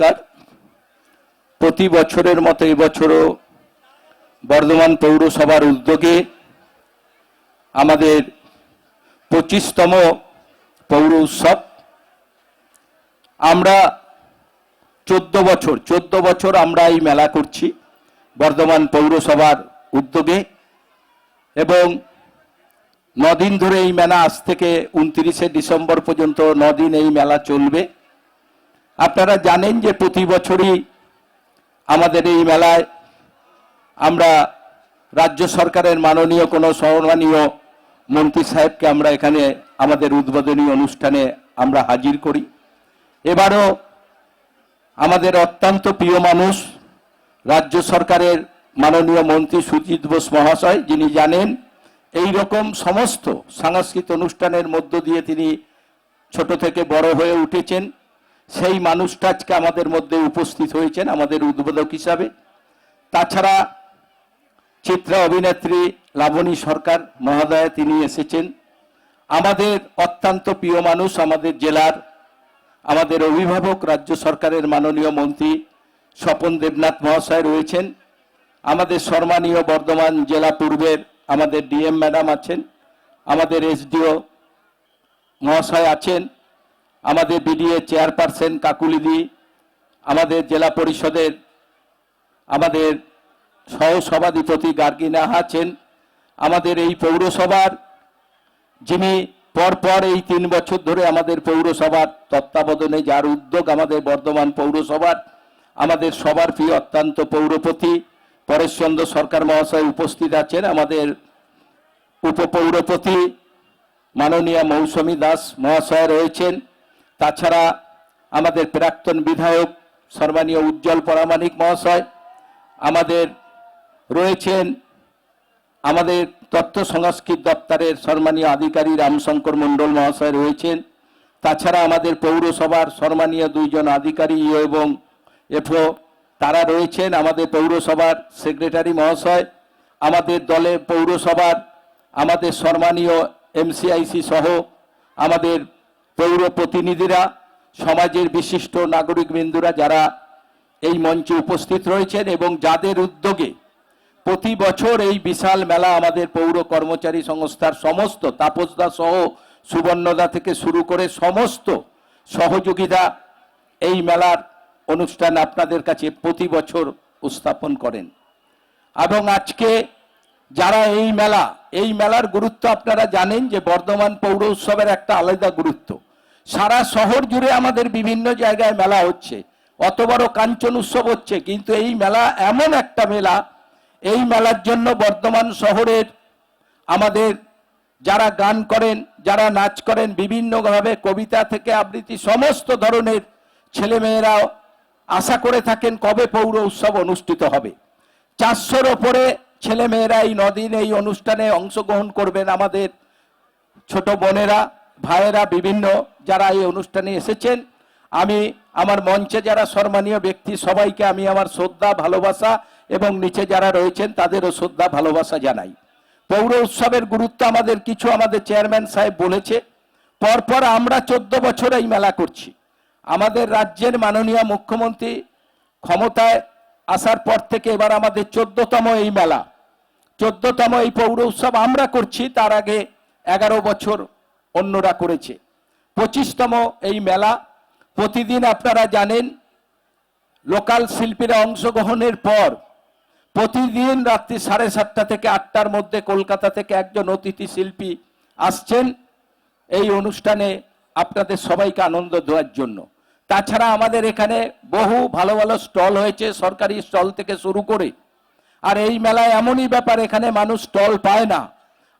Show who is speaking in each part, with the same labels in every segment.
Speaker 1: নমস্কার। প্রতি বছরের মতো এবছরও বর্ধমান পৌরসভার উদ্যোগে আমাদের পঁচিশতম পৌর উৎসব। আমরা চোদ্দ বছর চোদ্দ বছর আমরা এই মেলা করছি বর্ধমান পৌরসভার উদ্যোগে এবং নদিন ধরে এই মেলা আজ থেকে উনত্রিশে ডিসেম্বর পর্যন্ত নদিন এই মেলা চলবে। আপনারা জানেন যে প্রতি বছরই আমাদের এই মেলায় আমরা রাজ্য সরকারের মাননীয় কোনো সম্মানীয় মন্ত্রী সাহেবকে আমরা এখানে আমাদের উদ্বোধনী অনুষ্ঠানে আমরা হাজির করি। এবারও আমাদের অত্যন্ত প্রিয় মানুষ রাজ্য সরকারের মাননীয় মন্ত্রী সুজিত বোস মহাশয়, যিনি জানেন এই রকম সমস্ত সাংস্কৃতিক অনুষ্ঠানের মধ্য দিয়ে তিনি ছোট থেকে বড় হয়ে উঠেছেন। সেই মানুষটা আজকে আমাদের মধ্যে উপস্থিত হয়েছেন, আমাদের উদ্বোধক হিসাবে। তাছাড়া চিত্রা অভিনেত্রী লাবণী সরকার মহোদয়া তিনি এসেছেন। আমাদের অত্যন্ত প্রিয় মানুষ, আমাদের জেলার, আমাদের অভিভাবক রাজ্য সরকারের মাননীয় মন্ত্রী স্বপন দেবনাথ মহাশয় রয়েছেন। আমাদের সম্মানীয় বর্ধমান জেলা পূর্বের আমাদের ডিএম ম্যাডাম আছেন, আমাদের এসডিও মহাশয় আছেন আমাদের বিডিএ চেয়ারপারসন কাকুলিদি, আমাদের জেলা পরিষদের, আমাদের সহসভাধিপতি গার্গিনা আছেন, আমাদের এই পৌরসভার, যিনি পরপর এই তিন বছর ধরে আমাদের পৌরসভার তত্ত্বাবধানে, যার উদ্যোগ আমাদের বর্ধমান পৌরসভার, আমাদের সবার প্রিয় অত্যন্ত পৌরপতি পরেশচন্দ্র সরকার মহাশয় উপস্থিত আছেন, আমাদের উপপৌরপতি মাননীয় মৌসুমী দাস মহাশয় রয়েছেন তাছাড়া আমাদের প্রাক্তন বিধায়ক সম্মানীয় উজ্জ্বল পরামানিক মহাশয়, আমাদের রয়েছেন আমাদের তথ্য সংস্কৃত দপ্তরের সম্মানীয় আধিকারী রামশঙ্কর মণ্ডল মহাশয় রয়েছেন। তাছাড়া আমাদের পৌরসভার সম্মানীয় দুইজন আধিকারী এবং এফও, তারা রয়েছেন আমাদের পৌরসভার সেক্রেটারি মহাশয়, আমাদের দলের পৌরসভার, আমাদের সম্মানীয় এমসিআইসি সহ আমাদের পৌর প্রতিনিধিরা, সমাজের বিশিষ্ট নাগরিক বিন্দুরা যারা এই মঞ্চে উপস্থিত রয়েছেন এবং যাদের উদ্যোগে প্রতি বছর এই বিশাল মেলা আমাদের পৌর কর্মচারী সংস্থার সমস্ত তাপসদা সহ সুবর্ণদা থেকে শুরু করে সমস্ত সহযোগিতা এই মেলার অনুষ্ঠান আপনাদের কাছে প্রতি বছর উত্থাপন করেন। এবং আজকে যারা এই মেলা, এই মেলার গুরুত্ব আপনারা জানেন যে বর্ধমান পৌর উৎসবের একটা আলাদা গুরুত্ব। সারা শহর জুড়ে আমাদের বিভিন্ন জায়গায় মেলা হচ্ছে। অত বড় কাঞ্চন উৎসব হচ্ছে, কিন্তু এই মেলা এমন একটা মেলা। এই মেলার জন্য বর্ধমান শহরের আমাদের যারা গান করেন, যারা নাচ করেন, বিভিন্নভাবে কবিতা থেকে আবৃত্তি, সমস্ত ধরনের ছেলেমেয়েরা আশা করে থাকেন কবে পৌর উৎসব অনুষ্ঠিত হবে। চারশোর ওপরে ছেলেমেয়েরা এই নদিন এই অনুষ্ঠানে অংশগ্রহণ করবেন আমাদের ছোট বোনেরা। ভাইয়েরা বিভিন্ন যারা এই অনুষ্ঠানে এসেছেন, আমি আমার মঞ্চে যারা সম্মানীয় ব্যক্তি, সবাইকে আমি আমার শ্রদ্ধা, ভালোবাসা এবং নিচে যারা রয়েছেন তাদেরও শ্রদ্ধা, ভালোবাসা জানাই। পৌর উৎসবের গুরুত্ব আমাদের কিছু আমাদের চেয়ারম্যান সাহেব বলেছে, পরপর আমরা চোদ্দ বছর এই মেলা করছি। আমাদের রাজ্যের মাননীয় মুখ্যমন্ত্রী ক্ষমতায় আসার পর থেকে এবার আমাদের চোদ্দতম এই মেলা। চোদ্দতম এই পৌর উৎসব আমরা করছি, তার আগে এগারো বছর অন্যরা করেছে। পঁচিশতম এই মেলা, প্রতিদিন আপনারা জানেন, লোকাল শিল্পীরা অংশগ্রহণের পর প্রতিদিন রাত্রি সাড়ে সাতটা থেকে আটটার মধ্যে কলকাতা থেকে একজন অতিথি শিল্পী আসছেন। এই অনুষ্ঠানে আপনাদের সবাইকে আনন্দ দেওয়ার জন্য। তাছাড়া আমাদের এখানে বহু ভালো ভালো স্টল হয়েছে, সরকারি স্টল থেকে শুরু করে। আর এই মেলায় এমনই ব্যাপার, এখানে মানুষ স্টল পায় না।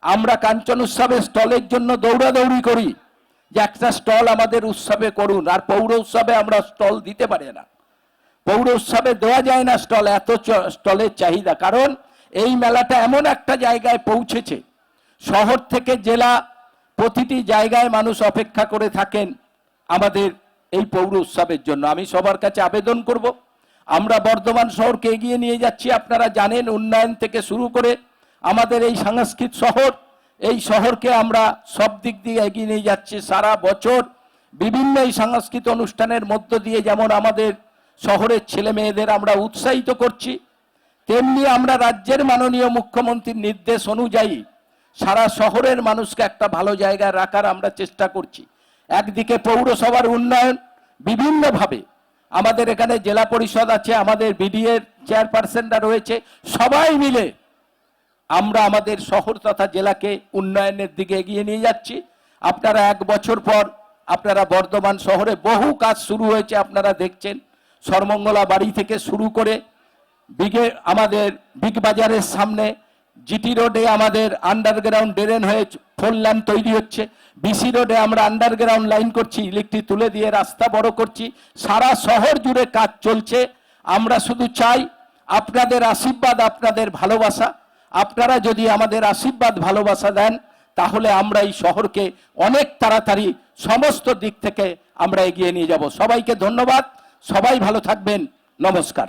Speaker 1: আমরা কাঞ্চন উৎসবে স্টলের জন্য দৌড়াদৌড়ি করি যে একটা স্টল আমাদের উৎসবে করুন, আর পৌর উৎসবে আমরা স্টল দিতে পারি না। পৌর উৎসবে দেওয়া যায় না স্টল, এত স্টলের চাহিদা। কারণ এই মেলাটা এমন একটা জায়গায় পৌঁছেছে, শহর থেকে জেলা প্রতিটি জায়গায় মানুষ অপেক্ষা করে থাকেন আমাদের এই পৌর উৎসবের জন্য। আমি সবার কাছে আবেদন করব, আমরা বর্ধমান শহরকে এগিয়ে নিয়ে যাচ্ছি। আপনারা জানেন উন্নয়ন থেকে শুরু করে আমাদের এই সাংস্কৃতিক শহর, এই শহরকে আমরা সব দিক দিয়ে এগিয়ে নিয়ে যাচ্ছি সারা বছর। বিভিন্ন এই সাংস্কৃতিক অনুষ্ঠানের মধ্য দিয়ে যেমন আমাদের শহরের ছেলে মেয়েদের আমরা উৎসাহিত করছি, তেমনি আমরা রাজ্যের মাননীয় মুখ্যমন্ত্রীর নির্দেশ অনুযায়ী সারা শহরের মানুষকে একটা ভালো জায়গায় রাখার আমরা চেষ্টা করছি। একদিকে পৌরসভার উন্নয়ন বিভিন্নভাবে আমাদের এখানে জেলা পরিষদ আছে, আমাদের বিডিএর চেয়ারপারসনরা রয়েছে, সবাই মিলে আমরা আমাদের শহর তথা জেলাকে উন্নয়নের দিকে এগিয়ে নিয়ে যাচ্ছি। আপনারা এক বছর পর আপনারা বর্ধমান শহরে বহু কাজ শুরু হয়েছে, আপনারা দেখছেন। সর্বমঙ্গলা বাড়ি থেকে শুরু করে বিগে আমাদের বিগ বাজারের সামনে জিটি রোডে আমাদের আন্ডারগ্রাউন্ড ড্রেন হয়ে ফোর লাইন তৈরি হচ্ছে। বিসি রোডে আমরা আন্ডারগ্রাউন্ড লাইন করছি, ইলেকট্রিক তুলে দিয়ে রাস্তা বড় করছি। সারা শহর জুড়ে কাজ চলছে। আমরা শুধু চাই আপনাদের আশীর্বাদ, আপনাদের ভালোবাসা। আপনারা যদি আমাদের আশীর্বাদ, ভালোবাসা দেন, তাহলে আমরা এই শহরকে অনেক তাড়াতাড়ি সমস্ত দিক থেকে আমরা এগিয়ে নিয়ে যাব। সবাইকে ধন্যবাদ। সবাই ভালো থাকবেন। নমস্কার।